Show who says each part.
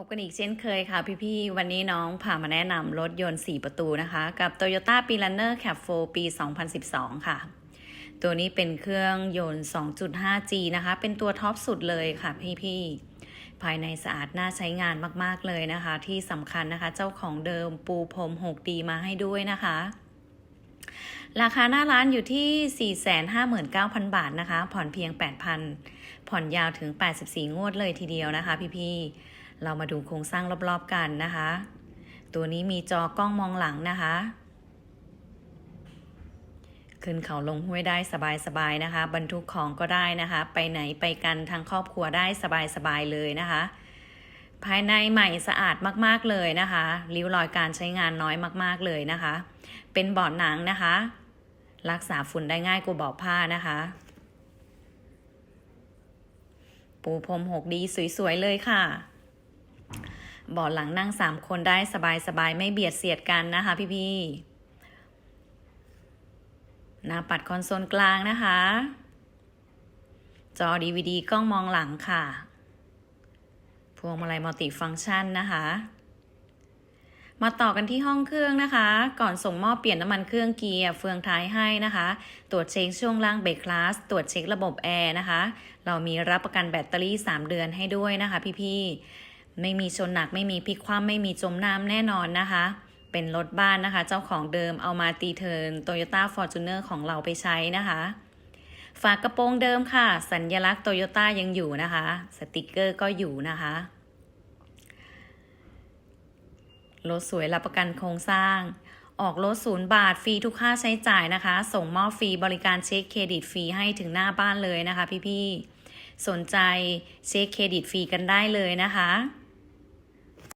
Speaker 1: พบกันอีกเช่นเคยค่ะพี่ๆ วันนี้น้องพามาแนะนำรถยนต์ 4 ประตูนะคะ กับ Toyota p i l a n e r Cab 4 ปี 2012 ค่ะ ตัวนี้เป็นเครื่องยนต์ 2.5G นะคะ เป็นตัวท็อปสุดเลยค่ะพี่ๆ ภายในสะอาดน่าใช้งานมากๆเลยนะคะ ที่สำคัญนะคะ เจ้าของเดิมปูพรม 6D มาให้ด้วยนะคะ ราคาหน้าร้านอยู่ที่ 459,000 บาทนะคะ ผ่อนเพียง 8,000 ผ่อนยาวถึง 84 งวดเลยทีเดียวนะคะ พี่ๆ เรามาดูโครงสร้างรอบๆกันนะคะ ตัวนี้มีจอกล้องมองหลังนะคะ ขึ้นเขาลงห้วยได้สบายๆนะคะ บรรทุกของก็ได้นะคะ ไปไหนไปกันทางครอบครัวได้สบายๆเลยนะคะ ภายในใหม่สะอาดมากๆเลยนะคะริ้วรอยการใช้งานน้อยมากๆเลยนะคะ เป็นเบาะหนังนะคะ รักษาฝุ่นได้ง่ายกว่าเบาะผ้านะคะปูพรมหกดีสวย ๆ เลยค่ะ เบาะหลังนั่งสามคนได้สบายๆ ไม่เบียดเสียดกันนะคะพี่ๆ หน้าปัดคอนโซลกลางนะคะ จอ DVD กล้องมองหลังค่ะ พวงมาลัยมัลติฟังก์ชันนะคะ มาต่อกันที่ห้องเครื่องนะคะ ก่อนส่งมอบเปลี่ยนน้ำมันเครื่องเกียร์เฟืองท้ายให้นะคะ ตรวจเช็คช่วงล่างเบรกคลาส ตรวจเช็คระบบแอร์นะคะ เรามีรับประกันแบตเตอรี่ 3 เดือนให้ด้วยนะคะพี่ๆ ไม่มีชนหนักไม่มีพลิกคว่ำไม่มีจมน้ำแน่นอนนะคะ เป็นรถบ้านนะคะ เจ้าของเดิมเอามาตีเทิร์น Toyota Fortuner ของเราไปใช้นะคะ ฝากระโปรงเดิมค่ะ สัญลักษณ์โตโยต้ายังอยู่นะคะ สติกเกอร์ก็อยู่นะคะรถสวยรับประกันโครงสร้าง ออกรถศูนย์บาทฟรีทุกค่าใช้จ่ายนะคะ ส่งมอบฟรีบริการเช็คเครดิตฟรีให้ถึงหน้าบ้านเลยนะคะ พี่ๆสนใจเช็คเครดิตฟรีกันได้เลยนะคะ